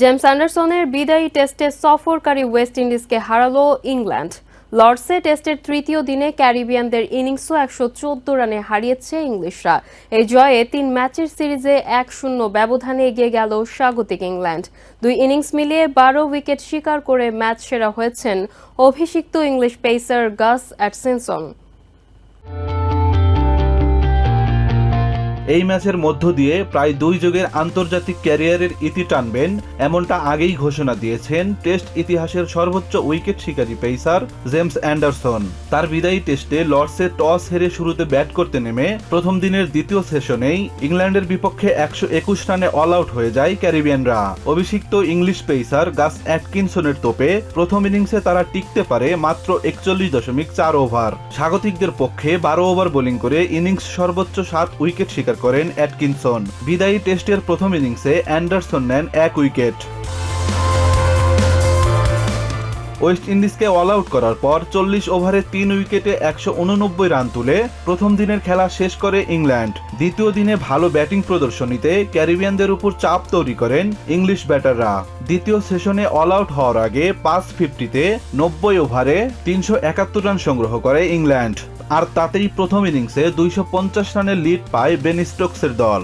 James অ্যান্ডারসনের বিদায়ী টেস্টে সফরকারী West ইন্ডিজকে হারালো ইংল্যান্ড। লর্ডসে টেস্টের তৃতীয় দিনে ক্যারিবিয়ানদের ইনিংসও একশো চোদ্দ রানে হারিয়েছে ইংলিশরা। এই জয়ে তিন ম্যাচের সিরিজে এক শূন্য ব্যবধানে এগিয়ে গেল স্বাগতিক ইংল্যান্ড। দুই ইনিংস মিলিয়ে বারো উইকেট শিকার করে ম্যাচ সেরা হয়েছেন অভিষিক্ত ইংলিশ পেসার গাস অ্যাটসিনসন। এই ম্যাচের মধ্য দিয়ে প্রায় দুই যুগের আন্তর্জাতিক ক্যারিয়ারের ইতি টানবেন, এমনটা আগেই ঘোষণা দিয়েছেন টেস্ট ইতিহাসের সর্বোচ্চ উইকেট শিকারী পেসার জেমস অ্যান্ডারসন। তার বিদায়ী টেস্টে লর্ডসে টস হেরে শুরুতে ব্যাট করতে নেমে প্রথম দিনের দ্বিতীয় সেশনেই ইংল্যান্ডের বিপক্ষে একশো একুশ রানে অল আউট হয়ে যায় ক্যারিবিয়ানরা। অভিষিক্ত ইংলিশ পেসার গাস অ্যাটকিনসনের তোপে প্রথম ইনিংসে তারা টিকতে পারে মাত্র একচল্লিশ দশমিক চার ওভার। স্বাগতিকদের পক্ষে বারো ওভার বোলিং করে ইনিংস সর্বোচ্চ সাত উইকেট শিকার করেন অ্যাটকিনসন। বিদায়ী টেস্টের প্রথম ইনিংসে অ্যান্ডারসন নেন এক উইকেট। ওয়েস্ট ইন্ডিজকে অল আউট করার পর চল্লিশ ওভারে তিন উইকেটে একশো উননব্বই রান তুলে প্রথম দিনের খেলা শেষ করে ইংল্যান্ড। দ্বিতীয় দিনে ভালো ব্যাটিং প্রদর্শনীতে ক্যারিবিয়ানদের উপর চাপ তৈরি করেন ইংলিশ ব্যাটাররা। দ্বিতীয় সেশনে অল আউট হওয়ার আগে পাঁচ ফিফটিতে নব্বই ওভারে তিনশো একাত্তর রান সংগ্রহ করে ইংল্যান্ড। আর তাতেই প্রথম ইনিংসে দুইশো পঞ্চাশ রানের লিড পায় বেন স্টোকসের দল।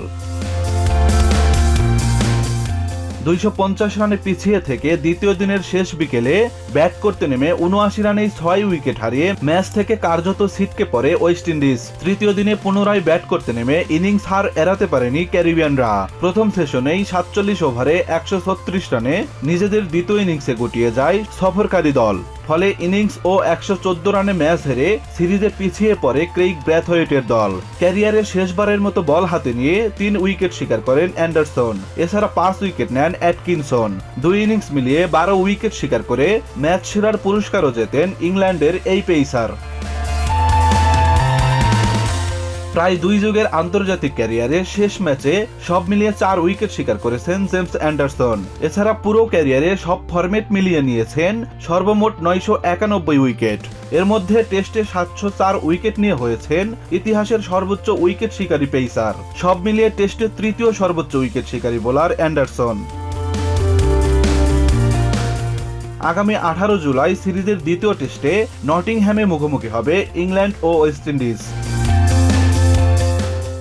দুইশো পঞ্চাশ রানে পিছিয়ে থেকে দ্বিতীয় দিনের শেষ বিকেলে ব্যাট করতে নেমে উনআশি রানেই ছয় উইকেট হারিয়ে ম্যাচ থেকে কার্যত ছিটকে পড়ে ওয়েস্ট ইন্ডিজ। তৃতীয় দিনে পুনরায় ব্যাট করতে নেমে ইনিংস হার এড়াতে পারেনি ক্যারিবিয়ানরা। প্রথম সেশনেই সাতচল্লিশ ওভারে একশো ছত্রিশ রানে নিজেদের দ্বিতীয় ইনিংসে গুটিয়ে যায় সফরকারী দল। ফলে ইনিংস ও একশো চোদ্দ রানে ম্যাচ হেরে সিরিজে পিছিয়ে পড়ে ক্রেইক ব্র্যাথওয়েটের দল। ক্যারিয়ারের শেষবারের মতো বল হাতে নিয়ে তিন উইকেট শিকার করেন অ্যান্ডারসন। এছাড়া পাঁচ উইকেট নেন অ্যাটকিনসন। দুই ইনিংস মিলিয়ে বারো উইকেট শিকার করে ম্যাচ সেরার পুরস্কারও জেতেন ইংল্যান্ডের এই পেসার প্রায় দুই যুগের আন্তর্জাতিক ক্যারিয়ারে শেষ ম্যাচে সব মিলিয়ে চার উইকেট শিকার করেছেন জেমস অ্যান্ডারসন। এছাড়া পুরো ক্যারিয়ারে সব ফরম্যাট মিলিয়ে নিয়েছেন সর্বমোট নয়শো একানব্বই উইকেট। এর মধ্যে টেস্টে সাতশো চার উইকেট নিয়ে হয়েছেন ইতিহাসের সর্বোচ্চ উইকেট শিকারী পেসার। সব মিলিয়ে টেস্টে তৃতীয় সর্বোচ্চ উইকেট শিকারী বোলার অ্যান্ডারসন। আগামী আঠারো জুলাই সিরিজের দ্বিতীয় টেস্টে নটিংহ্যামে মুখোমুখি হবে ইংল্যান্ড ও West Indies.